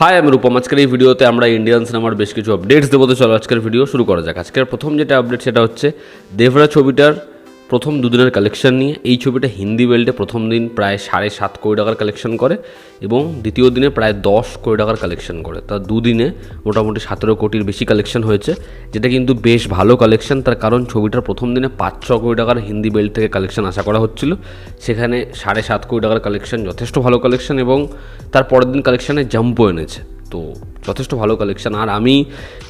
High আমি রূপম আজকের এই ভিডিওতে আমরা ইন্ডিয়ান সিনেমার বেশ কিছু আপডেটস দেবো। তো চলো আজকের ভিডিও শুরু করা যাক। আজকের প্রথম যেটা আপডেট সেটা হচ্ছে দেবরা ছবিটার প্রথম দুদিনের কালেকশন নিয়ে এই ছবিটা হিন্দি বেল্টে প্রথম দিন প্রায় সাড়ে সাত কোটি টাকার কালেকশন করে এবং দ্বিতীয় দিনে প্রায় দশ কোটি টাকার কালেকশন করে। তার দুদিনে মোটামুটি সতেরো কোটির বেশি কালেকশন হয়েছে, যেটা কিন্তু বেশ ভালো কালেকশন তার কারণ ছবিটার প্রথম দিনে পাঁচ ছ কোটি টাকার হিন্দি বেল্ট থেকে কালেকশন আশা করা হচ্ছিল। সেখানে সাড়ে সাত কোটি টাকার কালেকশন যথেষ্ট ভালো কালেকশন এবং তার পরের দিন কালেকশানে জাম্পও এনেছে। তো যথেষ্ট ভালো কালেকশন আর আমি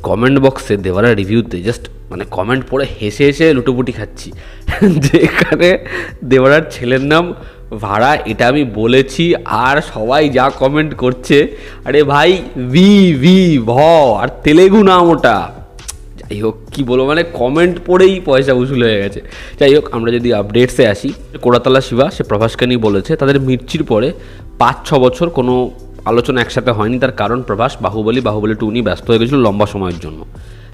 কমেন্ট বক্সে দেওয়ার রিভিউতে জাস্ট মানে কমেন্ট পড়ে হেসে হেসে লুটোপুটি খাচ্ছি। যেখানে দেওয়ারার ছেলের নাম ভাড়া, এটা আমি বলেছি, আর সবাই যা কমেন্ট করছে, আরে ভাই, ভি ভি, ভ, আর তেলেগু নাম ওটা। যাই হোক, কী বলব মানে কমেন্ট পড়েই পয়সা উসুল হয়ে গেছে। যাই হোক, আমরা যদি আপডেটসে আসি, কোড়াতলা শিবা, সে প্রভাসকে নিয়ে বলেছে, তাদের মির্চির পরে পাঁচ, ছ বছর কোনো আলোচনা একসাথে হয়নি, তার কারণ প্রভাস, বাহুবলী বাহুবলী টু নিয়ে ব্যস্ত হয়ে গেছিল লম্বা সময়ের জন্য।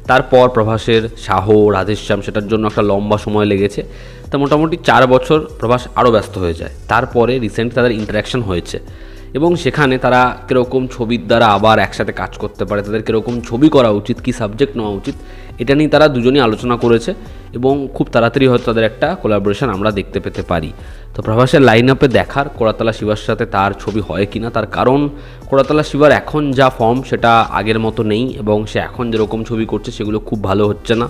তারপর প্রভাসের শাহ, রাধেশ্যাম, সেটার জন্য একটা লম্বা সময় লেগেছে। তো মোটামুটি চার বছর প্রভাস আরও ব্যস্ত হয়ে যায়। তারপরে রিসেন্ট তাদের ইন্টারাকশন হয়েছে এবং সেখানে তারা কীরকম ছবির দ্বারা আবার একসাথে কাজ করতে পারে, তাদের কীরকম ছবি করা উচিত, কী সাবজেক্ট নেওয়া উচিত, এটা নিয়ে তারা দুজনেই আলোচনা করেছে। এবং খুব তাড়াতাড়ি হয়তো তাদের একটা কোলাবোরেশন আমরা দেখতে পেতে পারি। তো প্রভাসের লাইন আপে দেখার কোড়াতলা শিবার সাথে তার ছবি হয় কি না তার কারণ কোড়াতলা শিবার এখন যা ফর্ম সেটা আগের মতো নেই এবং সে এখন যেরকম ছবি করছে সেগুলো খুব ভালো হচ্ছে না।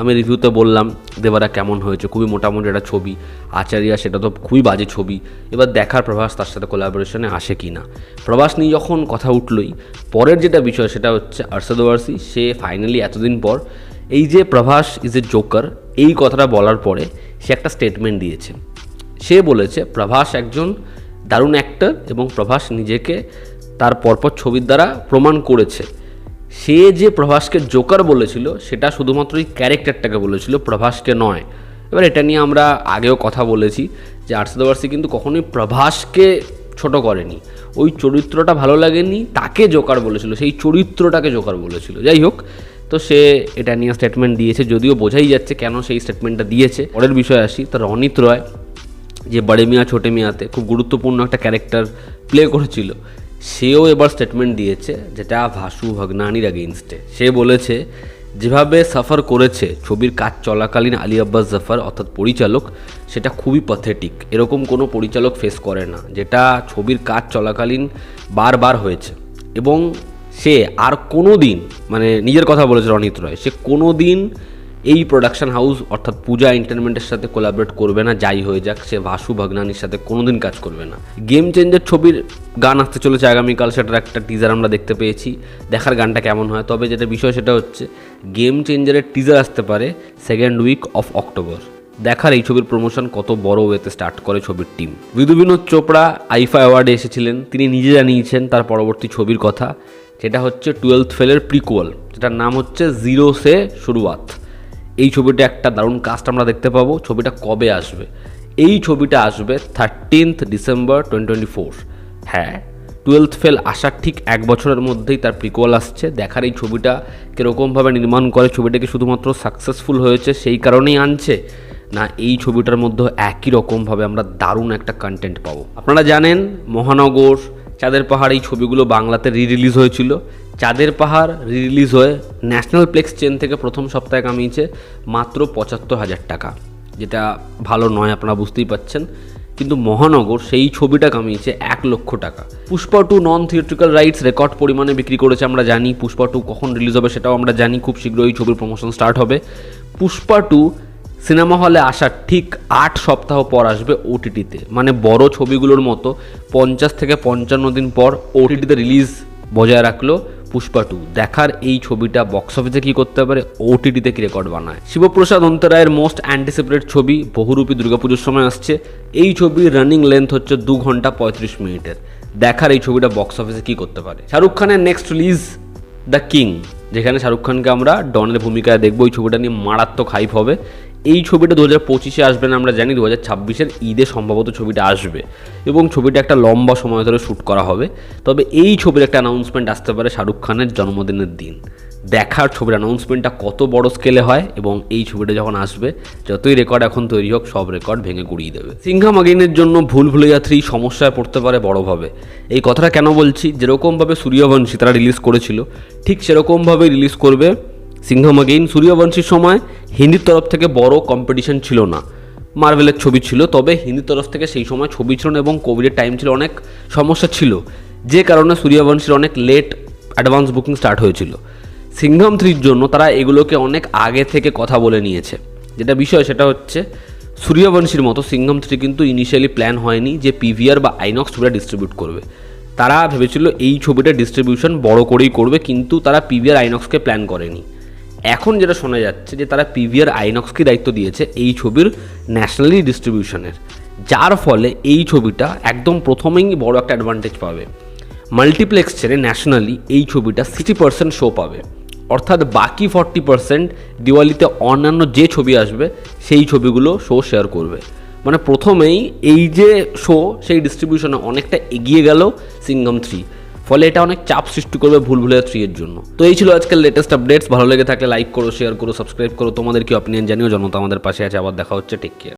আমি রিভিউতে বললাম, দেবারা কেমন হয়েছে? খুবই মোটামুটি একটা ছবি। আচারিয়া, সেটা তো খুবই বাজে ছবি। এবার দেখার প্রভাস তার সাথে কোলাবোরেশনে আসে কি না প্রভাস নিয়ে যখন কথা উঠলই, পরের যেটা বিষয় সেটা হচ্ছে আরশাদ ওয়ারসি। সে ফাইনালি এতদিন পর, এই যে প্রভাস ইজ এ জোকার এই কথাটা বলার পরে সে একটা স্টেটমেন্ট দিয়েছে। সে বলেছে, প্রভাস একজন দারুণ অ্যাক্টর এবং প্রভাস নিজেকে তার পরপর ছবির দ্বারা প্রমাণ করেছে। সে যে প্রভাসকে জোকার বলেছিল, সেটা শুধুমাত্র এই ক্যারেক্টারটাকে বলেছিল, প্রভাসকে নয়। এবার এটা নিয়ে আমরা আগেও কথা বলেছি যে আর্টসদাবার্সি কিন্তু কখনোই প্রভাসকে ছোট করেনি। ওই চরিত্রটা ভালো লাগেনি, তাকে জোকার বলেছিল, সেই চরিত্রটাকে জোকার বলেছিল। যাই হোক তো সে এটা নিয়ে স্টেটমেন্ট দিয়েছে, যদিও বোঝাই যাচ্ছে কেন সেই স্টেটমেন্টটা দিয়েছে। পরের বিষয়ে আসি তার অনিত রয়, যে বড়ে মিয়া, ছোটে মিয়াতে খুব গুরুত্বপূর্ণ একটা ক্যারেক্টার প্লে করেছিল, সেও এবার স্টেটমেন্ট দিয়েছে যেটা ভাসু ভগনানির অ্যাগেনস্টে সে বলেছে, যেভাবে সাফার করেছে, ছবির কাজ চলাকালীন আলী আব্বাস জাফর, অর্থাৎ পরিচালক, সেটা খুবই প্যাথেটিক এরকম কোনো পরিচালক ফেস করে না, যেটা ছবির কাজ চলাকালীন বারবার হয়েছে। এবং সে আর কোনো দিন মানে নিজের কথা বলেছে রনিত রয়, সে কোনো দিন এই প্রোডাকশন হাউস অর্থাৎ পূজা এন্টারটেনমেন্টের সাথে কোলাবরেট করবে না, যাই হয়ে যাক, সে ভাসু ভগনানির সাথে কোনোদিন কাজ করবে না। গেম চেঞ্জের ছবির গান আসতে চলেছে আগামীকাল, সেটার একটা টিজার আমরা দেখতে পেয়েছি। দেখার গানটা কেমন হয়? তবে যেটা বিষয় সেটা হচ্ছে গেম চেঞ্জারের টিজার আসতে পারে সেকেন্ড উইক অফ অক্টোবর দেখার এই ছবির প্রমোশন কত বড় ওয়েতে স্টার্ট করে ছবির টিম বিদু বিনোদ চোপড়া, আইফা অ্যাওয়ার্ডে এসেছিলেন, তিনি নিজে জানিয়েছেন তার পরবর্তী ছবির কথা। যেটা হচ্ছে টুয়েলথ ফেলের প্রিকুয়াল যেটার নাম হচ্ছে জিরো সে শুরুয়াত। এই ছবিটা একটা দারুণ কাস্ট আমরা দেখতে পাবো, ছবিটা কবে আসবে? এই ছবিটা আসবে থার্টিনথ ডিসেম্বর টোয়েন্টি ফোর হ্যাঁ টুয়েলথ ফেল আসার ঠিক এক বছরের মধ্যেই তার প্রিকোয়াল আসছে। দেখার এই ছবিটা কীরকমভাবে নির্মাণ করে ছবিটাকে শুধুমাত্র সাকসেসফুল হয়েছে সেই কারণেই আনছে, না এই ছবিটার মধ্যে একই রকমভাবে আমরা দারুণ একটা কন্টেন্ট পাবো। আপনারা জানেন মহানগর চাঁদের পাহাড় এই ছবিগুলো বাংলাতে রি রিলিজ হয়েছিল। চাঁদের পাহাড় রি রিলিজ হয়ে ন্যাশনাল প্লেক্স চেন থেকে প্রথম সপ্তাহে কামিয়েছে মাত্র পঁচাত্তর হাজার টাকা, যেটা ভালো নয় আপনারা বুঝতেই পাচ্ছেন। কিন্তু মহানগর সেই ছবিটা কামিয়েছে এক লক্ষ টাকা। Pushpa two non theatrical rights record পরিমাণে বিক্রি করেছে আমরা জানি, পুষ্পা টু কখন রিলিজ হবে সেটাও আমরা জানি, খুব শীঘ্রই ছবির প্রমোশন স্টার্ট হবে। পুষ্পা টু সিনেমা হলে আসার ঠিক আট সপ্তাহ পর আসবে ওটিটিতে মানে বড় ছবিগুলোর মতো পঞ্চাশ থেকে পঞ্চান্ন দিন পর ওটিটিতে রিলিজ বজায় রাখল পুষ্পা টু। দেখার এই ছবিটা বক্স অফিসে কী করতে পারে? ওটিটিতে কী রেকর্ড বানায়? শিবপ্রসাদ অন্তরায়ের মোস্ট অ্যান্টিসিপেটেড ছবি বহুরূপী দুর্গাপুজোর সময় আসছে। এই ছবির রানিং লেন্থ হচ্ছে দু ঘণ্টা পঁয়ত্রিশ মিনিটের। দেখার এই ছবিটা বক্স অফিসে কী করতে পারে? শাহরুখ খানের নেক্সট রিলিজ দ্য কিং যেখানে শাহরুখ খানকে আমরা ডনের ভূমিকায় দেখব। এই ছবিটা নিয়ে মারাত্মক হাইপ হবে। এই ছবিটা দু হাজার পঁচিশে আসবে না আমরা জানি, দু হাজার ছাব্বিশের ঈদে সম্ভবত ছবিটা আসবে এবং ছবিটা একটা লম্বা সময় ধরে শ্যুট করা হবে। তবে এই ছবির একটা অ্যানাউন্সমেন্ট আসতে পারে শাহরুখ খানের জন্মদিনের দিন। দেখার ছবির অ্যানাউন্সমেন্টটা কত বড় স্কেলে হয় এবং এই ছবিটা যখন আসবে, যতই রেকর্ড এখন তৈরি হোক, সব রেকর্ড ভেঙে গুড়িয়ে দেবে। সিংহাম আগেনের জন্য ভুল ভুলিয়া থ্রি সমস্যায় পড়তে পারে বড়ভাবে। এই কথাটা কেন বলছি? যেরকমভাবে সূর্যবংশী তারা রিলিজ করেছিল, ঠিক সেরকমভাবে রিলিজ করবে সিংহাম আগেইন সূর্যবংশীর সময় হিন্দির তরফ থেকে বড় কম্পিটিশন ছিল না। মার্ভেলের ছবি ছিল, তবে হিন্দির তরফ থেকে সেই সময় ছবি ছিল এবং কোভিডের টাইম ছিল অনেক সমস্যা ছিল, যে কারণে সূর্যবংশীর অনেক লেট অ্যাডভান্স বুকিং স্টার্ট হয়েছিল। সিংহম থ্রির জন্য তারা এগুলোকে অনেক আগে থেকে কথা বলে নিয়েছে। যেটা বিষয় সেটা হচ্ছে, সূর্যবংশীর মতো সিংহাম থ্রি কিন্তু ইনিশিয়ালি প্ল্যান হয়নি যে পিভিআর বা আইনক্স ছবিটা ডিস্ট্রিবিউট করবে। তারা ভেবেছিল এই ছবিটা ডিস্ট্রিবিউশন বড় করেই করবে, কিন্তু তারা পিভিআর আইনক্সকে প্ল্যান করেনি। এখন যেটা শোনা যাচ্ছে যে তারা পিভিআর আইনক্সকে দায়িত্ব দিয়েছে এই ছবির ন্যাশনালি ডিস্ট্রিবিউশনের, যার ফলে এই ছবিটা একদম প্রথমেই বড় একটা অ্যাডভান্টেজ পাবে। মাল্টিপ্লেক্স ছেড়ে ন্যাশনালি এই ছবিটা সিক্সটি পার্সেন্ট শো পাবে। অর্থাৎ বাকি ফর্টি পার্সেন্ট দিওয়ালিতে অন্যান্য যে ছবি আসবে, সেই ছবিগুলো শো শেয়ার করবে। মানে প্রথমেই এই যে শো সেই ডিস্ট্রিবিউশনে অনেকটা এগিয়ে গেল সিঙ্গম থ্রি। ফলে এটা অনেক চাপ সৃষ্টি করবে ভুল ভুলের থ্রি এর জন্য। তো এই ছিল আজকের লেটেস্ট আপডেটস ভালো লেগে থাকলে লাইক করো শেয়ার করো সাবস্ক্রাইব করো। তোমাদের কি অপিনিয়ন জানিও? জনতা আমাদের পাশে আছে। আবার দেখা হচ্ছে। Take care